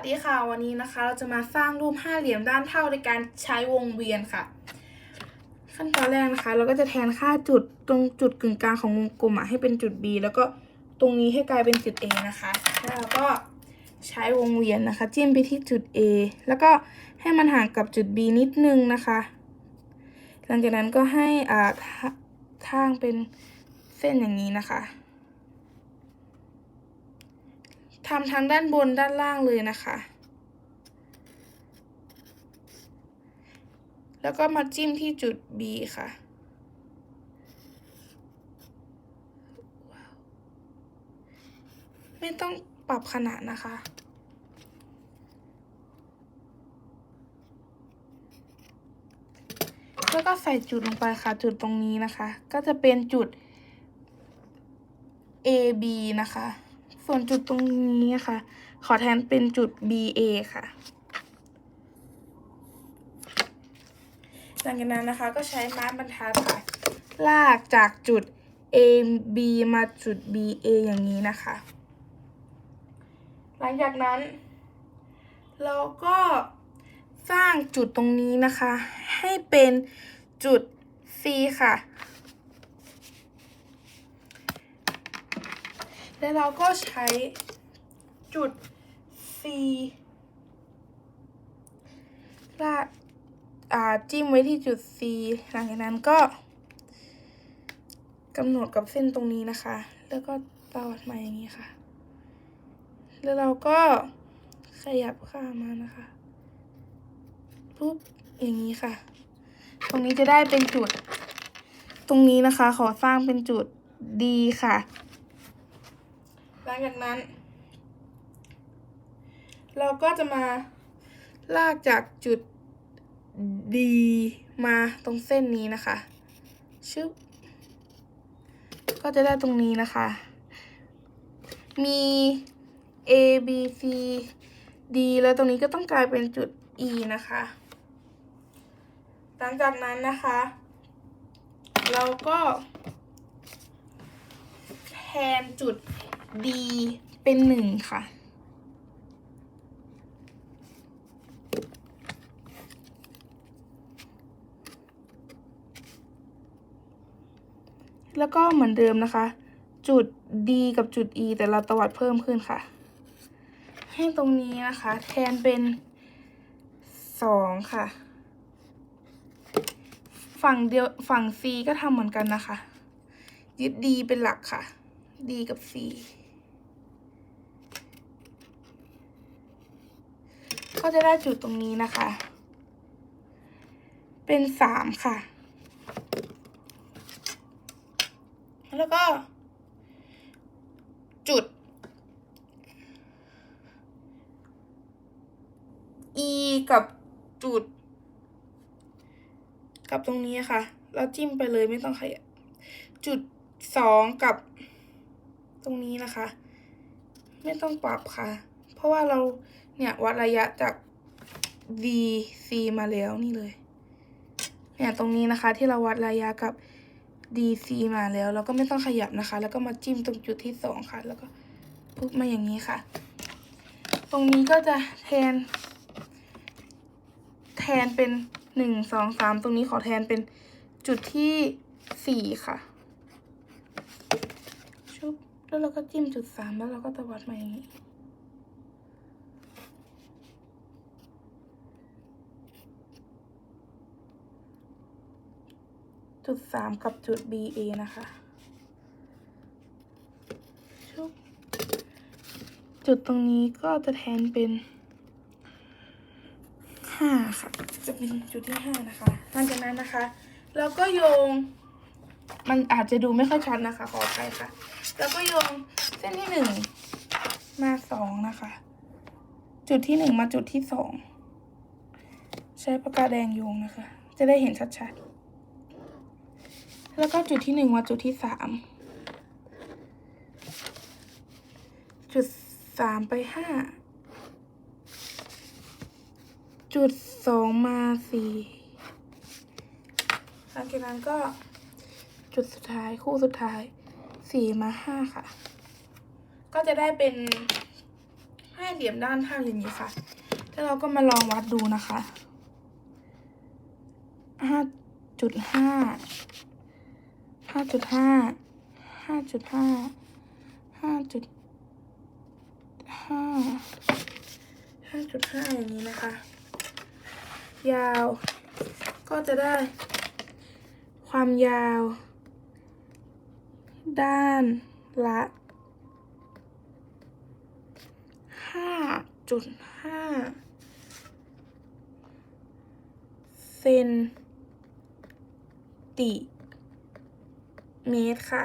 สดีค่ะวันนี้นะคะ เราจะมาสร้างรูปห้าเหลี่ยมด้านเท่าในการใช้วงเวียนค่ะ ขั้นตอนแรกนะคะ เราก็จะแทนค่าจุดตรงจุดกึ่งกลางของวงกลมอะให้เป็นจุด B แล้วก็ตรงนี้ให้กลายเป็นจุด A นะคะแล้วเราก็ใช้วงเวียนนะคะ จิ้มไปที่จุด A แล้วก็ให้มันห่างกับจุด B นิดนึงนะคะ หลังจากนั้นก็ให้อ่าทาทางเป็นเส้นอย่างนี้นะคะ ทำทั้งด้านบนด้านล่างเลยนะคะ แล้วก็มาจิ้มที่จุด B ค่ะ ไม่ต้องปรับขนาดนะคะแล้วก็ใส่จุดลงไปค่ะจุดตรงนี้นะคะ ก็จะเป็นจุด A B นะคะ ส่วนจุดตรงนี้ค่ะ ขอแทนเป็นจุด B A ค่ะหลังจากนั้นนะคะก็ใช้ไม้บรรทัดค่ะ ลากจากจุด A B มาจุด B A อย่างนี้นะคะ หลังจากนั้น เราก็สร้างจุดตรงนี้นะคะ ให้เป็นจุด C ค่ะ แล้วเราก็ใช้จุด C ลากอ่าจิ้มไว้ที่จุด C หลังจากนั้นก็กำหนดกับเส้นตรงนี้นะคะ แล้วก็ตวัดมาอย่างนี้ค่ะ แล้วเราก็ขยับข้ามมานะคะปุ๊บอย่างนี้ค่ะ ตรงนี้จะได้เป็นจุด ตรงนี้นะคะ ขอสร้างเป็นจุด D ค่ะ ลังจากนั้น เราก็จะมาลากจากจุด D มาตรงเส้นนี้นะคะ ชึบ ก็จะได้ตรงนี้นะคะ มี A B C D แล้วตรงนี้ก็ต้องกลายเป็นจุด E นะคะ หลังจากนั้นนะคะ เราก็แทนจุด D เป็นหนึ่งค่ะ แล้วก็เหมือนเดิมนะคะ จุด D กับจุด E แต่เราตวัดเพิ่มขึ้นค่ะ ให้ตรงนี้นะคะ แทนเป็นสองค่ะ ฝั่งเดียวฝั่ง C ก็ทำเหมือนกันนะคะ ยึด D เป็นหลักค่ะ D กับ C ก็จะได้จุดตรงนี้นะคะ เป็นสามค่ะ แล้วก็ จุด E กับจุด กับตรงนี้ค่ะเราจิ้มไปเลยไม่ต้องขยับจุดสองกับ ตรงนี้นะคะ ไม่ต้องปรับค่ะ เพราะว่าเรา เนี่ยวัดระยะจาก DC มาแล้วนี่เลย เนี่ยตรงนี้นะคะที่เราวัดระยะกับ DC มาแล้ว เราก็ไม่ต้องขยับนะคะ แล้วก็มาจิ้มตรงจุดที่สองค่ะ แล้วก็ปุ๊บมาอย่างนี้ค่ะ ตรงนี้ก็จะแทน แทนเป็นหนึ่งสองสามตรงนี้ขอแทนเป็นจุดที่สี่ค่ะชุบแล้วเราก็จิ้มจุดสามแล้วเราก็ตวัดมาอย่างนี้ จุดสามกับจุด BA นะคะชุบจุดตรงนี้ก็จะแทนเป็นห้าค่ะ จะเป็นจุดที่ห้านะคะหลังจากนั้นนะคะเราก็โยง มันอาจจะดูไม่ค่อยชัดนะคะ ขออภัยค่ะ แล้วก็โยงเส้นที่หนึ่งมาสองนะคะ จุดที่หนึ่งมาจุดที่สองใช้ปากกาแดงโยงนะคะ จะได้เห็นชัดๆ แล้วก็จุดที่หนึ่งมาจุดที่สามจุดสามไปห้าจุดสองมาสี่หลังจากนั้นก็จุดสุดท้ายคู่สุดท้ายสี่มาห้าค่ะ ก็จะได้เป็นห้าเหลี่ยมด้านข้างอย่างนี้ค่ะแล้วเราก็มาลองวัดดูนะคะห้าจุดห้า ห้าจุดห้าห้าจุดห้าห้าจุดห้าห้าจุดห้าอย่างนี้นะคะ ยาวก็จะได้ ความยาว ด้านละห้าจุดห้าเซนติ เมตรค่ะ